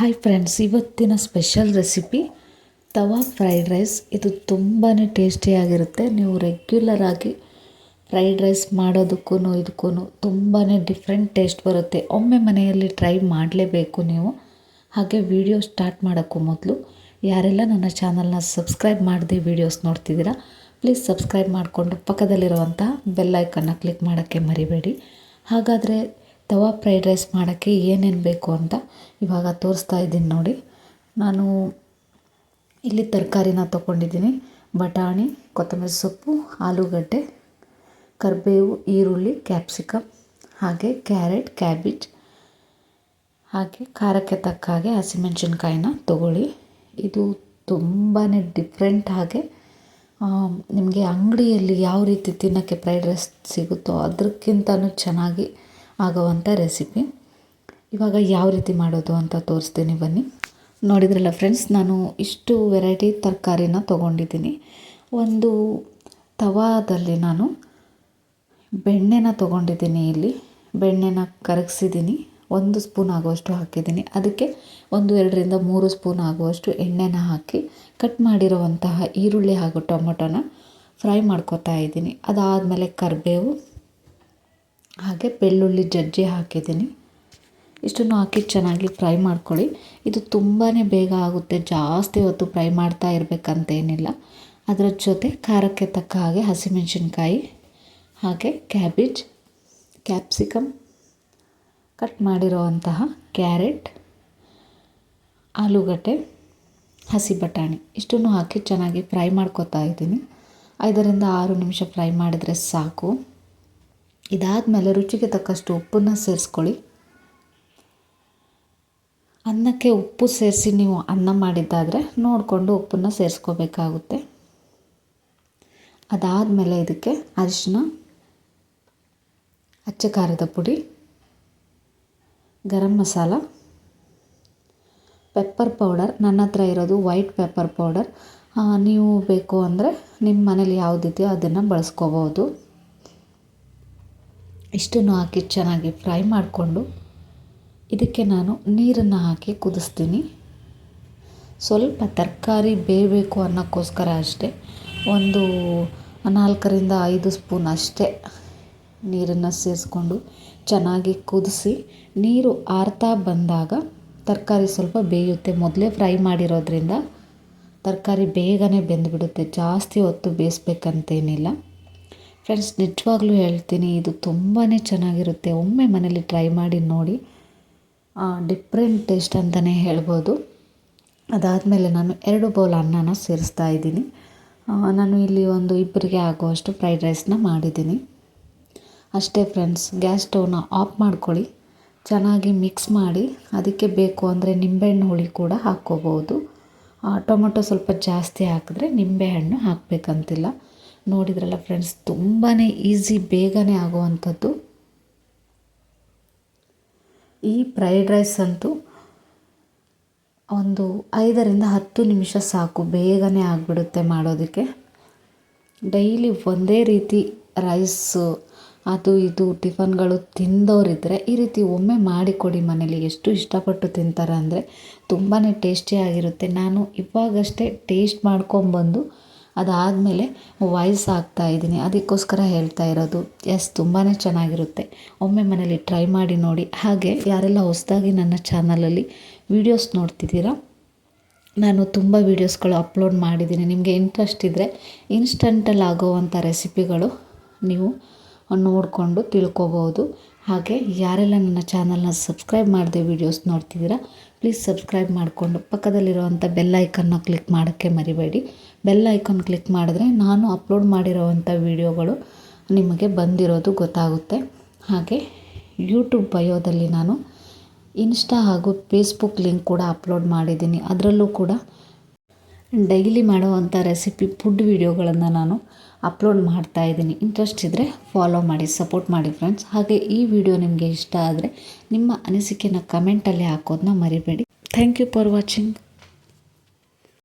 Hi friends ಇವತ್ತಿನ special recipe tawa fried rice ಇದು ತುಂಬಾ ಟೇಸ್ಟಿಯಾಗಿರುತ್ತೆ ನೀವು ರೆಗ್ಯುಲರ್ ಆಗಿ ಫ್ರೈಡ್ ರೈಸ್ ಮಾಡೋದಕ್ಕೂ ಇದಕ್ಕೂ ತುಂಬಾ ಡಿಫ್ರೆಂಟ್ ಟೇಸ್ಟ್ ಬರುತ್ತೆ. ಒಮ್ಮೆ ಮನೆಯಲ್ಲಿ ಟ್ರೈ ಮಾಡಲೇಬೇಕು ನೀವು. ಹಾಗೆ ವಿಡಿಯೋ ಸ್ಟಾರ್ಟ್ ಮಾಡೋಕ್ಕೂ ಮೊದಲು. ಯಾರೆಲ್ಲ ನನ್ನ ಚಾನಲ್ನ ಸಬ್ಸ್ಕ್ರೈಬ್ ಮಾಡದೆ ವೀಡಿಯೋಸ್ ನೋಡ್ತಿದ್ದೀರಾ ಪ್ಲೀಸ್ ಸಬ್ಸ್ಕ್ರೈಬ್ ಮಾಡಿಕೊಂಡು ಪಕ್ಕದಲ್ಲಿರುವಂಥ ಬೆಲ್ಲೈಕನ್ನು ಕ್ಲಿಕ್ ಮಾಡೋಕ್ಕೆ ಮರಿಬೇಡಿ. ಹಾಗಾದರೆ ತವಾ ಫ್ರೈಡ್ ರೈಸ್ ಮಾಡೋಕ್ಕೆ ಏನೇನು ಬೇಕು ಅಂತ ಇವಾಗ ತೋರಿಸ್ತಾ ಇದ್ದೀನಿ ನೋಡಿ. ನಾನು ಇಲ್ಲಿ ತರಕಾರಿನ ತೊಗೊಂಡಿದ್ದೀನಿ. ಬಟಾಣಿ, ಕೊತ್ತಂಬರಿ ಸೊಪ್ಪು, ಆಲೂಗಡ್ಡೆ, ಕರಿಬೇವು, ಈರುಳ್ಳಿ ಕ್ಯಾಪ್ಸಿಕಮ್ ಹಾಗೆ ಕ್ಯಾರೆಟ್ ಕ್ಯಾಬೇಜ್ ಹಾಗೆ ಖಾರಕ್ಕೆ ತಕ್ಕ ಹಾಗೆ ಹಸಿಮೆಣಸಿನ್ಕಾಯಿನ ತೊಗೊಳ್ಳಿ. ಇದು ತುಂಬಾ ಡಿಫ್ರೆಂಟ್ ಹಾಗೆ ನಿಮಗೆ ಅಂಗಡಿಯಲ್ಲಿ ಯಾವ ರೀತಿ ತಿನ್ನೋಕ್ಕೆ ಫ್ರೈಡ್ ರೈಸ್ ಸಿಗುತ್ತೋ ಅದಕ್ಕಿಂತಲೂ ಚೆನ್ನಾಗಿ ಆಗುವಂಥ ರೆಸಿಪಿ. ಇವಾಗ ಯಾವ ರೀತಿ ಮಾಡೋದು ಅಂತ ತೋರಿಸ್ತೀನಿ ಬನ್ನಿ. ನೋಡಿದ್ರಲ್ಲ ಫ್ರೆಂಡ್ಸ್, ನಾನು ಇಷ್ಟು ವೆರೈಟಿ ತರಕಾರಿನ ತೊಗೊಂಡಿದ್ದೀನಿ. ಒಂದು ತವಾದಲ್ಲಿ ನಾನು ಬೆಣ್ಣೆನ ತೊಗೊಂಡಿದ್ದೀನಿ ಇಲ್ಲಿ. ಬೆಣ್ಣೆನ ಕರಗಿಸಿದ್ದೀನಿ. ಒಂದು ಸ್ಪೂನ್ ಆಗುವಷ್ಟು ಹಾಕಿದ್ದೀನಿ. ಅದಕ್ಕೆ ಒಂದು, ಎರಡರಿಂದ ಮೂರು ಸ್ಪೂನ್ ಆಗುವಷ್ಟು ಎಣ್ಣೆನ ಹಾಕಿ ಕಟ್ ಮಾಡಿರುವಂತಹ ಈರುಳ್ಳಿ ಹಾಗೂ ಟೊಮೊಟೊನ ಫ್ರೈ ಮಾಡ್ಕೊತಾ ಇದ್ದೀನಿ. ಅದಾದಮೇಲೆ ಕರಿಬೇವು ಹಾಗೆ ಬೆಳ್ಳುಳ್ಳಿ ಜಜ್ಜಿ ಹಾಕಿದ್ದೀನಿ. ಇಷ್ಟನ್ನು ಹಾಕಿ ಚೆನ್ನಾಗಿ ಫ್ರೈ ಮಾಡ್ಕೊಳ್ಳಿ. ಇದು ತುಂಬಾ ಬೇಗ ಆಗುತ್ತೆ. ಜಾಸ್ತಿ ಹೊತ್ತು ಫ್ರೈ ಮಾಡ್ತಾ ಇರಬೇಕಂತೇನಿಲ್ಲ. ಅದರ ಜೊತೆ ಖಾರಕ್ಕೆ ತಕ್ಕ ಹಾಗೆ ಹಸಿಮೆಣಸಿನ್ಕಾಯಿ, ಹಾಗೆ ಕ್ಯಾಬೇಜ್ ಕ್ಯಾಪ್ಸಿಕಮ್ ಕಟ್ ಮಾಡಿರುವಂತಹ ಕ್ಯಾರೆಟ್, ಆಲೂಗಡ್ಡೆ, ಹಸಿ ಬಟಾಣಿ ಇಷ್ಟನ್ನು ಹಾಕಿ ಚೆನ್ನಾಗಿ ಫ್ರೈ ಮಾಡ್ಕೊತಾ ಇದ್ದೀನಿ. ಐದರಿಂದ ಆರು ನಿಮಿಷ ಫ್ರೈ ಮಾಡಿದರೆ ಸಾಕು. ಇದಾದಮೇಲೆ ರುಚಿಗೆ ತಕ್ಕಷ್ಟು ಉಪ್ಪನ್ನು ಸೇರಿಸ್ಕೊಳ್ಳಿ. ಅನ್ನಕ್ಕೆ ಉಪ್ಪು ಸೇರಿಸಿ ನೀವು ಅನ್ನ ಮಾಡಿದ್ದಾದರೆ ನೋಡಿಕೊಂಡು ಉಪ್ಪನ್ನು ಸೇರಿಸ್ಕೋಬೇಕಾಗುತ್ತೆ. ಅದಾದಮೇಲೆ ಇದಕ್ಕೆ ಅರಿಶಿನ ಅಚ್ಚ ಖಾರದ ಪುಡಿ, ಗರಂ ಮಸಾಲ ಪೆಪ್ಪರ್ ಪೌಡರ್ ನನ್ನ ಹತ್ರ ಇರೋದು ವೈಟ್ ಪೆಪ್ಪರ್ ಪೌಡರ್ ನೀವು ಬೇಕು ಅಂದರೆ ನಿಮ್ಮ ಮನೇಲಿ ಯಾವುದಿದೆಯೋ ಅದನ್ನು ಬಳಸ್ಕೋಬೋದು. ಇಷ್ಟನ್ನು ಹಾಕಿ ಚೆನ್ನಾಗಿ ಫ್ರೈ ಮಾಡಿಕೊಂಡು ಇದಕ್ಕೆ ನಾನು ನೀರನ್ನು ಹಾಕಿ ಕುದಿಸ್ತೀನಿ. ಸ್ವಲ್ಪ ತರಕಾರಿ ಬೇಯಬೇಕು ಅನ್ನೋಕ್ಕೋಸ್ಕರ ಅಷ್ಟೇ, ಒಂದು ನಾಲ್ಕರಿಂದ ಐದು ಸ್ಪೂನ್ ಅಷ್ಟೇ ನೀರನ್ನು ಸೇರಿಸ್ಕೊಂಡು ಚೆನ್ನಾಗಿ ಕುದಿಸಿ. ನೀರು ಆರ್ತಾ ಬಂದಾಗ ತರಕಾರಿ ಸ್ವಲ್ಪ ಬೇಯುತ್ತೆ. ಮೊದಲೇ ಫ್ರೈ ಮಾಡಿರೋದ್ರಿಂದ ತರಕಾರಿ ಬೇಗನೆ ಬೆಂದುಬಿಡುತ್ತೆ, ಜಾಸ್ತಿ ಹೊತ್ತು ಬೇಯಿಸ್ಬೇಕಂತೇನಿಲ್ಲ. ಫ್ರೆಂಡ್ಸ್ ನಿಜವಾಗ್ಲೂ ಹೇಳ್ತೀನಿ, ಇದು ತುಂಬಾ ಚೆನ್ನಾಗಿರುತ್ತೆ. ಒಮ್ಮೆ ಮನೇಲಿ ಟ್ರೈ ಮಾಡಿ ನೋಡಿ. ಡಿಫ್ರೆಂಟ್ ಟೇಸ್ಟ್ ಅಂತಲೇ ಹೇಳ್ಬೋದು. ಅದಾದಮೇಲೆ ನಾನು ಎರಡು ಬೌಲ್ ಅನ್ನನ ಸೇರಿಸ್ತಾ ಇದ್ದೀನಿ. ನಾನು ಇಲ್ಲಿ ಒಂದು ಇಬ್ಬರಿಗೆ ಆಗುವಷ್ಟು ಫ್ರೈಡ್ ರೈಸ್ನ ಮಾಡಿದ್ದೀನಿ. ಅಷ್ಟೇ ಫ್ರೆಂಡ್ಸ್ ಗ್ಯಾಸ್ ಸ್ಟವ್ನ ಆಫ್ ಮಾಡ್ಕೊಳ್ಳಿ. ಚೆನ್ನಾಗಿ ಮಿಕ್ಸ್ ಮಾಡಿ. ಅದಕ್ಕೆ ಬೇಕು ಅಂದರೆ ನಿಂಬೆಹಣ್ಣು ಹುಳಿ ಕೂಡ ಹಾಕ್ಕೋಬೋದು. ಟೊಮೊಟೊ ಸ್ವಲ್ಪ ಜಾಸ್ತಿ ಹಾಕಿದ್ರೆ ನಿಂಬೆಹಣ್ಣು ಹಾಕಬೇಕಂತಿಲ್ಲ. ನೋಡಿದ್ರಲ್ಲ ಫ್ರೆಂಡ್ಸ್ ತುಂಬಾ ಈಸಿ ಬೇಗನೆ ಆಗುವಂಥದ್ದು. ಈ ಫ್ರೈಡ್ ರೈಸ್ ಅಂತೂ ಒಂದು ಐದರಿಂದ ಹತ್ತು ನಿಮಿಷ ಸಾಕು, ಬೇಗನೆ ಆಗಿಬಿಡುತ್ತೆ ಮಾಡೋದಕ್ಕೆ. ಡೈಲಿ ಒಂದೇ ರೀತಿ ರೈಸು ಅದು ಇದು ಟಿಫನ್ಗಳು ತಿಂದವರಿದ್ದರೆ ಈ ರೀತಿ ಒಮ್ಮೆ ಮಾಡಿಕೊಡಿ ಮನೇಲಿ. ಎಷ್ಟು ಇಷ್ಟಪಟ್ಟು ತಿಂತಾರೆ ಅಂದರೆ ತುಂಬಾ ಟೇಸ್ಟಿಯಾಗಿರುತ್ತೆ ನಾನು ಇವಾಗಷ್ಟೇ ಟೇಸ್ಟ್ ಮಾಡ್ಕೊಂಬಂದು ಅದಾದಮೇಲೆ ವಾಯ್ಸ್ ಇದ್ದೀನಿ. ಅದಕ್ಕೋಸ್ಕರ ಹೇಳ್ತಾ ಇರೋದು, ಎಸ್ ತುಂಬಾ ಚೆನ್ನಾಗಿರುತ್ತೆ. ಒಮ್ಮೆ ಮನೇಲಿ ಟ್ರೈ ಮಾಡಿ ನೋಡಿ. ಹಾಗೆ ಯಾರೆಲ್ಲ ಹೊಸದಾಗಿ ನನ್ನ ಚಾನಲಲ್ಲಿ ವೀಡಿಯೋಸ್ ನೋಡ್ತಿದ್ದೀರಾ, ನಾನು ತುಂಬ ವೀಡಿಯೋಸ್ಗಳು ಅಪ್ಲೋಡ್ ಮಾಡಿದ್ದೀನಿ. ನಿಮಗೆ ಇಂಟ್ರೆಸ್ಟ್ ಇದ್ದರೆ ಇನ್ಸ್ಟಂಟಲ್ಲಿ ಆಗೋವಂಥ ರೆಸಿಪಿಗಳು ನೀವು ನೋಡಿಕೊಂಡು ತಿಳ್ಕೊಬೋದು. ಹಾಗೆ ಯಾರೆಲ್ಲ ನನ್ನ ಚಾನಲ್ನ ಸಬ್ಸ್ಕ್ರೈಬ್ ಮಾಡಿದೆ ವೀಡಿಯೋಸ್ ನೋಡ್ತಿದ್ದೀರಾ ಪ್ಲೀಸ್ ಸಬ್ಸ್ಕ್ರೈಬ್ ಮಾಡಿಕೊಂಡು ಪಕ್ಕದಲ್ಲಿರುವಂಥ ಬೆಲ್ ಐಕನ್ನ ಕ್ಲಿಕ್ ಮಾಡೋಕ್ಕೆ ಮರಿಬೇಡಿ. ಬೆಲ್ ಐಕನ್ ಕ್ಲಿಕ್ ಮಾಡಿದ್ರೆ ನಾನು ಅಪ್ಲೋಡ್ ಮಾಡಿರೋವಂಥ ವೀಡಿಯೋಗಳು ನಿಮಗೆ ಬಂದಿರೋದು ಗೊತ್ತಾಗುತ್ತೆ. ಹಾಗೆ ಯೂಟ್ಯೂಬ್ ಬಯೋದಲ್ಲಿ ನಾನು ಇನ್ಸ್ಟಾ ಹಾಗೂ ಫೇಸ್ಬುಕ್ ಲಿಂಕ್ ಕೂಡ ಅಪ್ಲೋಡ್ ಮಾಡಿದ್ದೀನಿ. ಅದರಲ್ಲೂ ಕೂಡ ಡೈಲಿ ಮಾಡುವಂಥ ರೆಸಿಪಿ ಫುಡ್ ವೀಡಿಯೋಗಳನ್ನು ನಾನು ಅಪ್ಲೋಡ್ ಮಾಡ್ತಾ ಇದ್ದೀನಿ. ಇಂಟ್ರೆಸ್ಟ್ ಇದ್ದರೆ ಫಾಲೋ ಮಾಡಿ ಸಪೋರ್ಟ್ ಮಾಡಿ ಫ್ರೆಂಡ್ಸ್ ಹಾಗೆ ಈ ವಿಡಿಯೋ ನಿಮಗೆ ಇಷ್ಟ ಆದರೆ ನಿಮ್ಮ ಅನಿಸಿಕೆನ ಕಮೆಂಟಲ್ಲಿ ಹಾಕೋದನ್ನ ಮರಿಬೇಡಿ. Thank you for watching